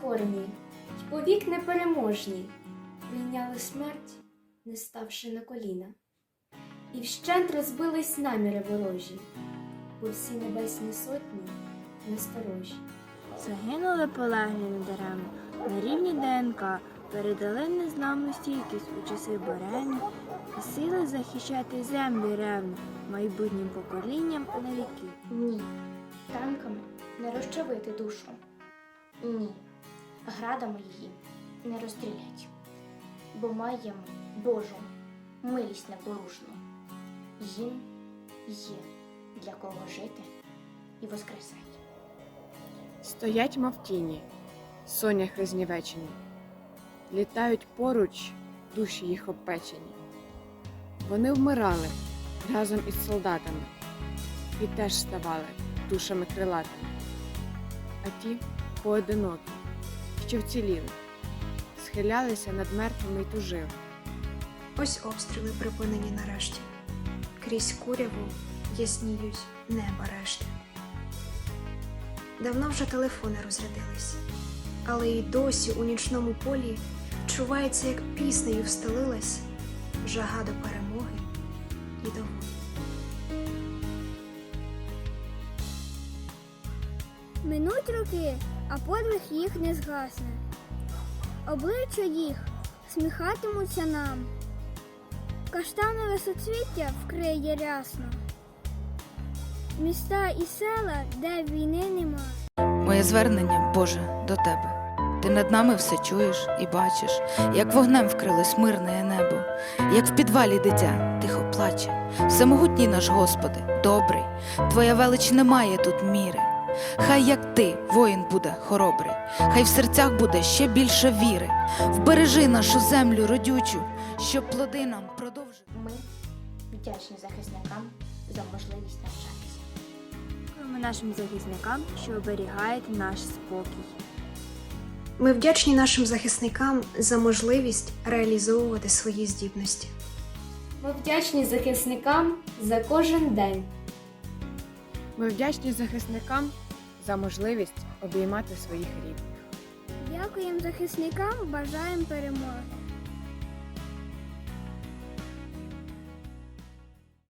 нескорені, й повік непереможні, прийняли смерть, не ставши на коліна. І вщент розбились наміри ворожі, бо всі небесні сотні насторожі. Загинули полеглі недаремно, на рівні ДНК передали незламну стійкість у часи бурени і сили захищати землю ревно майбутнім поколінням на віки. Ні, танками не розчавити душу. Ні, градами її не розстрілять, бо маємо Божу милість непорушну. Їм є для кого жити і воскресати. Стоять мов тіні, соняхи знівечені, літають поруч душі їх обпечені. Вони вмирали разом із солдатами і теж ставали душами крилатими. А ті поодинокі, що вціліли, схилялися над мертвими й тужили. Ось обстріли припинені нарешті. Крізь куряву ясніють неба решти. Давно вже телефони розрядились, але й досі у нічному полі чувається, як піснею встелилась жага до перемоги Минуть роки, а подвиг їх не згасне. Обличчя їх сміхатимуться нам. Каштанове соцвіття вкриє рясно. Міста і села, де війни нема. Моє звернення, Боже, до Тебе. Ти над нами все чуєш і бачиш, як вогнем вкрилось мирне небо, як в підвалі дитя тихо плаче. Всемогутній наш Господи, добрий, Твоя велич не має тут міри. Хай як ти, воїн буде хоробрий, хай в серцях буде ще більше віри. Вбережи нашу землю родючу, щоб плоди нам продовжити. Ми вдячні захисникам за можливість навчатися. Дякуємо нашим захисникам, що оберігають наш спокій. Ми вдячні нашим захисникам за можливість реалізовувати свої здібності. Ми вдячні захисникам за кожен день. Ми вдячні захисникам за можливість обіймати своїх рідних. Дякуємо захисникам, бажаємо перемоги.